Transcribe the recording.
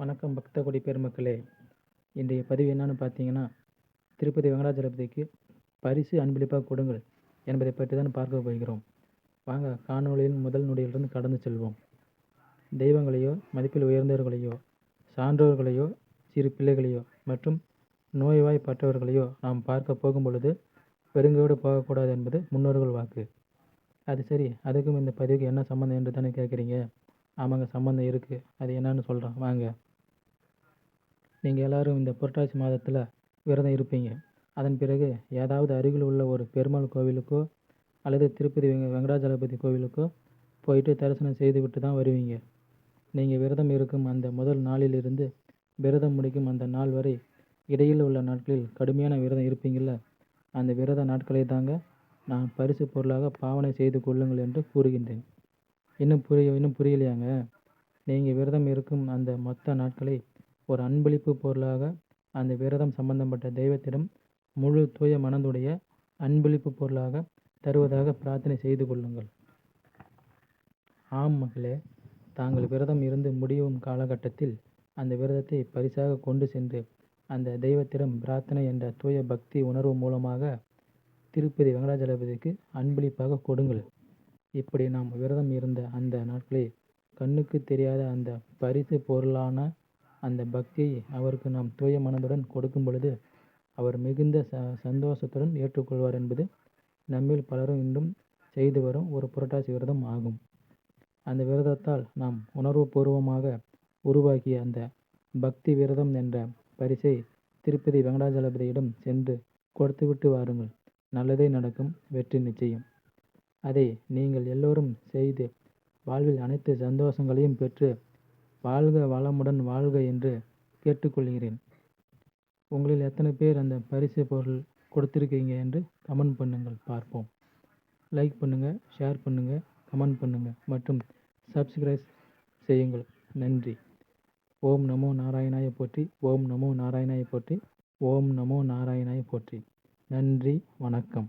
வணக்கம் பக்தகுடி பெருமக்களே. இன்றைய பதிவு என்னன்னு பார்த்தீங்கன்னா திருப்பதி வெங்கடாஜலபதிக்கு பரிசு அன்பளிப்பாக கொடுங்கள் என்பதை பற்றி தான் பார்க்க போகிறோம். வாங்க காணொளியின் முதல் நொடியிலிருந்து கடந்து செல்வோம். தெய்வங்களையோ மதிப்பில் உயர்ந்தவர்களையோ சான்றோர்களையோ சிறு பிள்ளைகளையோ மற்றும் நோய்வாய்ப்பட்டவர்களையோ நாம் பார்க்க போகும் பொழுது பெருங்கோடு போகக்கூடாது என்பது முன்னோர்கள் வாக்கு. அது சரி அதுக்கும் இந்த பதிவுக்கு என்ன சம்மந்தம் என்று தானே கேட்குறீங்க? ஆமாங்க சம்மந்தம் இருக்குது அது என்னன்னு சொல்கிறேன் வாங்க. நீங்கள் எல்லோரும் இந்த புரட்டாசி மாதத்தில் விரதம் இருப்பீங்க. அதன் பிறகு ஏதாவது அருகில் உள்ள ஒரு பெருமாள் கோவிலுக்கோ அல்லது திருப்பதி வெங்க வெங்கடாஜலபதி கோவிலுக்கோ போயிட்டு தரிசனம் செய்துவிட்டு தான் வருவீங்க. நீங்கள் விரதம் இருக்கும் அந்த முதல் நாளிலிருந்து விரதம் முடிக்கும் அந்த நாள் வரை இடையில் உள்ள நாட்களில் கடுமையான விரதம் இருப்பீங்கள்ல அந்த விரத நாட்களை தாங்க நான் பரிசு பொருளாக பாவனை செய்து கொள்ளுங்கள் என்று கூறுகின்றேன். இன்னும் புரிய இன்னும் புரியலையாங்க? நீங்கள் விரதம் இருக்கும் அந்த மொத்த நாட்களை ஒரு அன்பளிப்பு பொருளாக அந்த விரதம் சம்பந்தப்பட்ட தெய்வத்திடம் முழு தூய மனதுடைய அன்பளிப்பு பொருளாக தருவதாக பிரார்த்தனை செய்து கொள்ளுங்கள். ஆம் மகளே தாங்கள் விரதம் இருந்து முடியும் காலகட்டத்தில் அந்த விரதத்தை பரிசாக கொண்டு சென்று அந்த தெய்வத்திடம் பிரார்த்தனை என்ற தூய பக்தி உணர்வு மூலமாக திருப்பதி வெங்கடாஜலபதிக்கு அன்பளிப்பாக கொடுங்கள். இப்படி நாம் விரதம் இருந்த அந்த நாட்களை கண்ணுக்கு தெரியாத அந்த பரிசு பொருளான அந்த பக்தியை அவருக்கு நாம் தூய மனதுடன் கொடுக்கும் பொழுது அவர் மிகுந்த ச சந்தோஷத்துடன் ஏற்றுக்கொள்வார் என்பது நம்மில் பலரும் இன்றும் செய்து வரும் ஒரு புரட்டாசி விரதம் ஆகும். அந்த விரதத்தால் நாம் உணர்வுபூர்வமாக உருவாக்கிய அந்த பக்தி விரதம் என்ற பரிசை திருப்பதி வெங்கடாஜலபதியிடம் சென்று கொடுத்துவிட்டு வாருங்கள். நல்லதே நடக்கும் வெற்றி நிச்சயம். அதை நீங்கள் எல்லோரும் செய்து வாழ்வில் அனைத்து சந்தோஷங்களையும் பெற்று வாழ்க வளமுடன் வாழ்க என்று கேட்டுக்கொள்கிறேன். உங்களில் எத்தனை பேர் அந்த பரிசு பொருள் கொடுத்துருக்கீங்க என்று கமெண்ட் பண்ணுங்கள் பார்ப்போம். லைக் பண்ணுங்கள் ஷேர் பண்ணுங்கள் கமெண்ட் பண்ணுங்கள் மற்றும் சப்ஸ்கிரைப் செய்யுங்கள். நன்றி. ஓம் நமோ நாராயணாய போற்றி ஓம் நமோ நாராயணாய போற்றி ஓம் நமோ நாராயணாய போற்றி. நன்றி வணக்கம்.